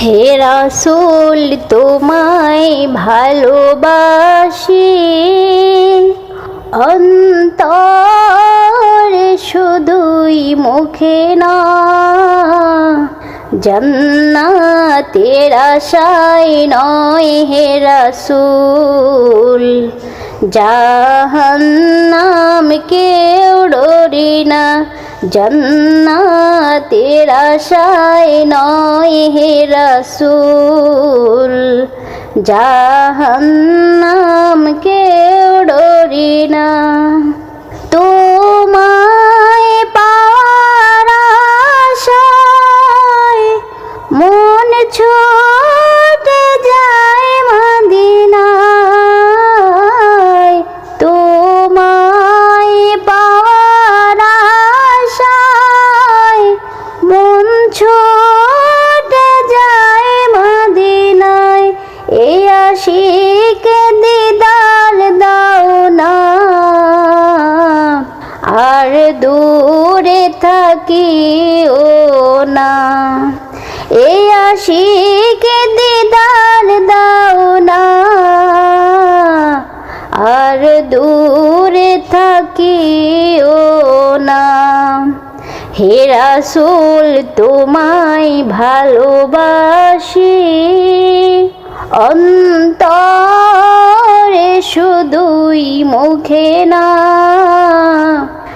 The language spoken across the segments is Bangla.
হে রাসূল, তোমায় ভালোবাসি। অন্তরে শুধুই মুখে না, জন্নাতের আশায় নয় হে রাসূল। জাহান্নাম কেউ ডরি না জন্নাতের আশায় নয় হে রাসূল জাহান্নাম দূরে থাকি ও না। এই আশিকে দিদার দাও না। আর দূরে থাকি ও না। হে রাসূল, তোমায় ভালোবাসি। অন্তরে শুধুই মুখে না।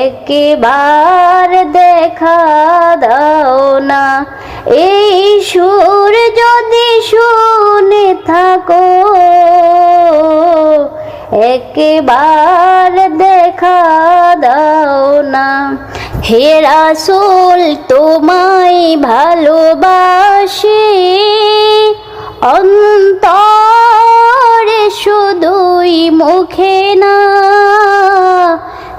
একবার দেখা দাও না। এই সুর যদি শুনে থাকো, একবার দেখা দাও না। হে রাসূল, তোমায় ভালোবাসি। অন্তরে শুধুই মুখে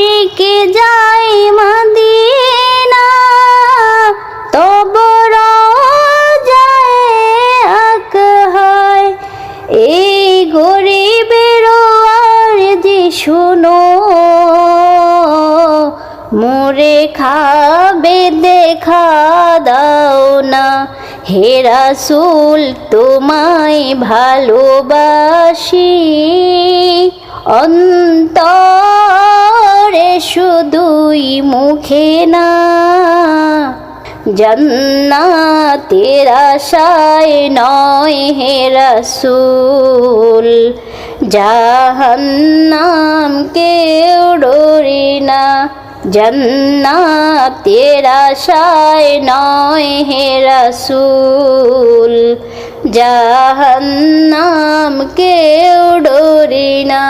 আশিক যায় মদিনা, তব যায় আকহায় এই গরিবের আর যে শুনো, মোরে খাবে দেখা দাও না। হে রাসূল, তোমায় ভালোবাসি। অন্তরে শুধুই মুখে না, জন্নাতের আশায় নয় হে রাসূল, জাহান্নাম কেউ ডরি না, জন্নাতের আশায় নয় হে রাসূল, জাহান্নাম কেউ ডরি না।